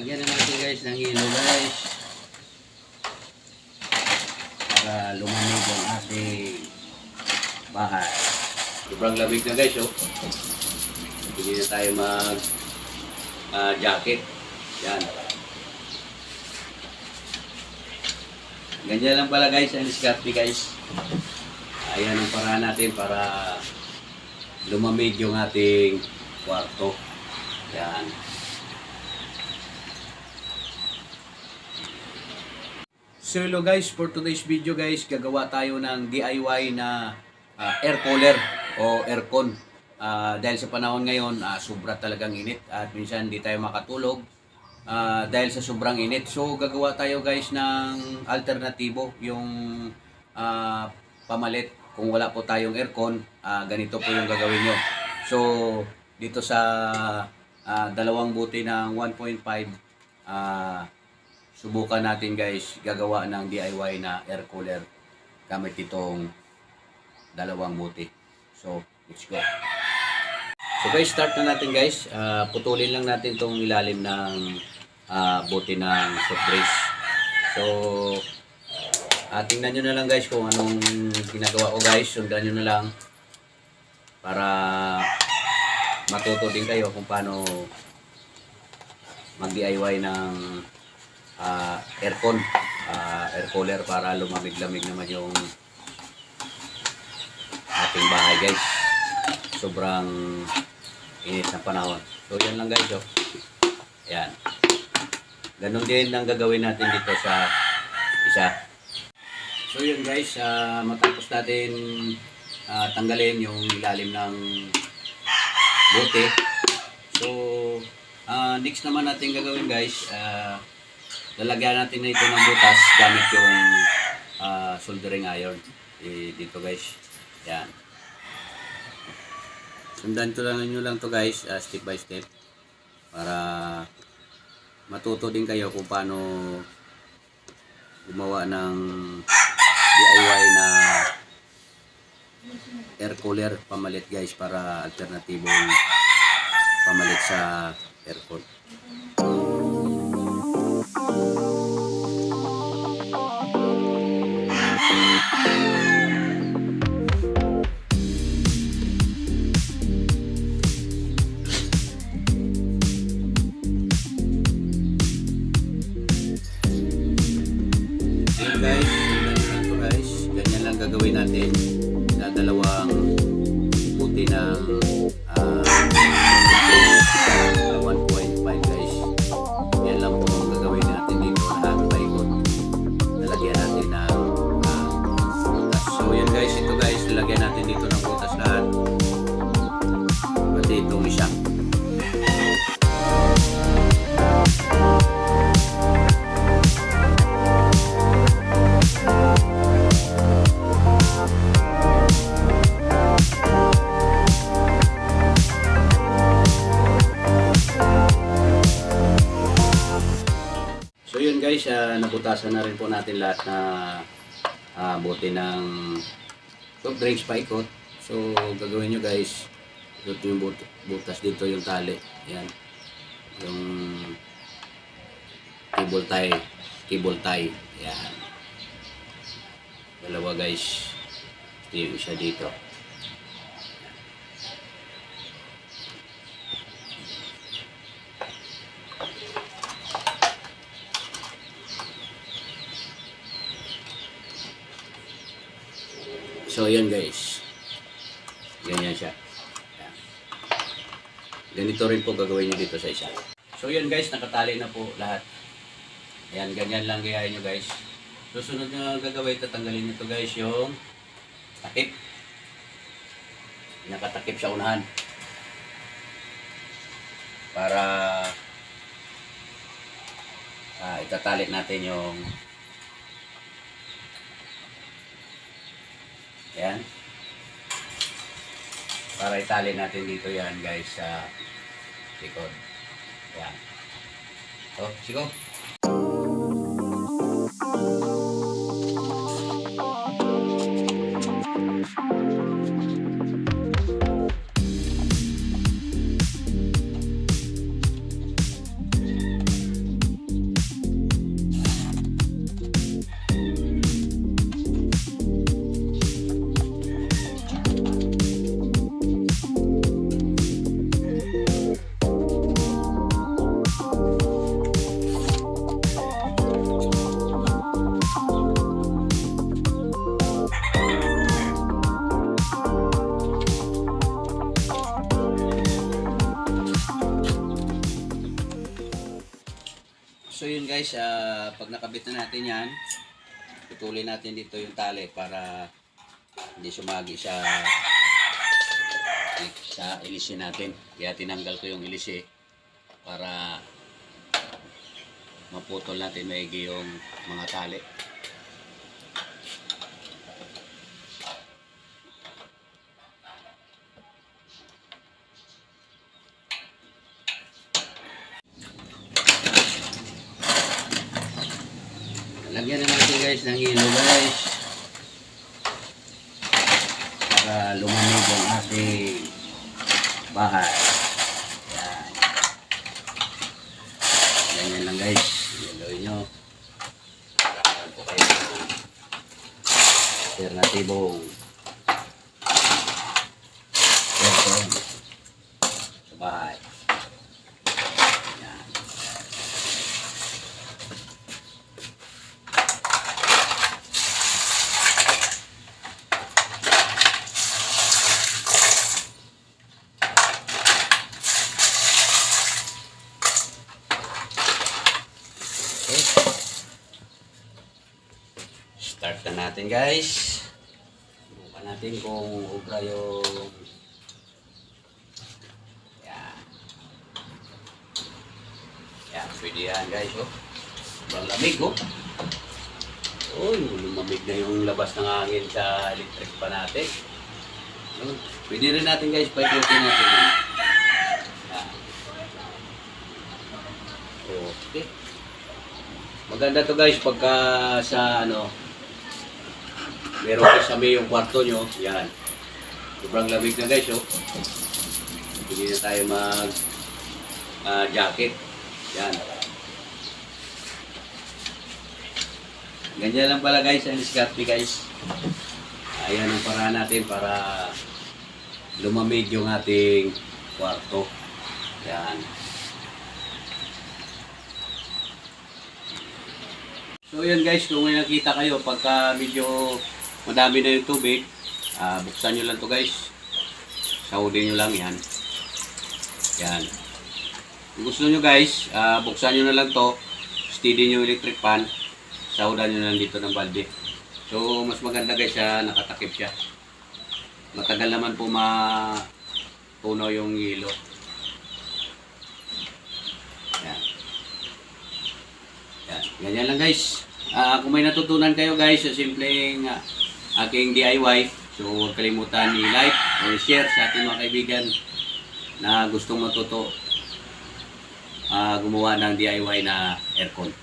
lagyan na natin guys ng hilo guys. Para lumamig ang ating bahay. Sobrang lamig na guys oh. Hindi na tayo mag ah, jacket. Yan. Ganyan lang pala guys ang diskarte guys. Ayan ang paraan natin para lumamig yung ating kwarto. Yan. So hello guys, for today's video guys, gagawa tayo ng DIY na ah, air cooler o aircon. Ah, dahil sa panahon ngayon, ah, sobra talagang init at minsan hindi tayo makatulog ah, dahil sa sobrang init. So gagawa tayo guys ng alternatibo, yung ah, pamalit. Kung wala po tayong aircon, ah, ganito po yung gagawin nyo. So dito sa ah, dalawang buti ng 1.5 ah, subukan natin guys gagawa ng DIY na air cooler gamit itong dalawang buti. So, let's go. So guys, start na natin guys. Ah, putulin lang natin tong ilalim ng ah, buti ng soft drinks. So, ah, tingnan nyo na lang guys kung anong ginagawa ko guys. Sundan nyo na lang para matuto din kayo kung paano mag-DIY ng ah, aircon, ah, air cooler para lumamig-lamig naman yung ating bahay guys. Sobrang init na panahon. So yan lang guys oh. Yan. Ganon din ang gagawin natin dito sa isa. So yun guys, ah, matapos natin ah, tanggalin yung ilalim ng bote. So ah, next naman natin gagawin guys, ah, lalagyan natin na ito ng butas gamit yung ah, soldering iron. Eh, dito guys. Yan. Sundan to lang nyo lang to guys, ah, step by step. Para matuto din kayo kung paano gumawa ng DIY na air cooler pamalit guys para alternatibong pamalit sa aircon. Guys, nyo lang guys. Ganyan lang gagawin natin sa dalawang puti ng guys, ah, nabutasan na rin po natin lahat na ah, bote ng soft drinks paikot. So gagawin nyo guys, ito yung but butas dito yung tali. Yan. Yung cable tie. Cable tie. Yan. Dalawa guys. Ito yung isa dito. So yan guys. Ganyan siya. Yan. Ganito rin po gagawin nyo dito sa isa. So yan guys, nakatali na po lahat. Ayan, ganyan lang gayahin nyo guys. Susunod na gagawin, tatanggalin nyo to guys yung takip. Nakatakip sa unahan. Para ah, itatali natin yung Yan. Para itali natin dito yan guys sa likod. Yan. So, sigo. Guys, ah, pag nakabit na natin yan, putulin natin dito yung tali para hindi sumagi sa sa ilisi natin. Kaya tinanggal ko yung ilisi para maputol natin maigi yung mga tali. Guys ng hilo guys. Para lumamig ang ating bahay. Yan. Ganyan lang guys. Gagawin nyo. Yan po kayo. Alternatibong. Aircon. Sa bahay. Yan. Okay. Start na natin guys. Bukan natin kung ubra yung yan. Yan, pwede yan guys oh. Sobrang lamig oh. Uy, lumamig na yung labas ng hangin sa electric pa natin. Yun. Pwede rin natin guys, paikutin natin. Yan. Okay. Maganda to guys pagka sa ano meron kayo sa may yung kwarto nyo. Yan. Sobrang lamig na guys oh. Hindi na tayo mag ah, jacket. Yan. Ganyan lang pala guys ang diskarte guys. Ayan ang paraan natin para lumamig yung ating kwarto. Yan. So yun guys, kung may nakita kayo pagka medyo madami na yung tubig, ah, buksan nyo lang to guys. Sahudin nyo lang yan. Yan. Kung gusto nyo guys, ah, buksan nyo na lang to. Steady nyo electric fan. Sahudan nyo lang dito ng balde. So mas maganda guys siya, nakatakip siya. Matagal naman po ma puno yung hilo. Yan. Yan. Ganyan lang guys. Ah, kung may natutunan kayo guys sa simpleng ah, aking DIY, so huwag kalimutan i-like o i-share sa ating mga kaibigan na gustong matuto ah, gumawa ng DIY na aircon.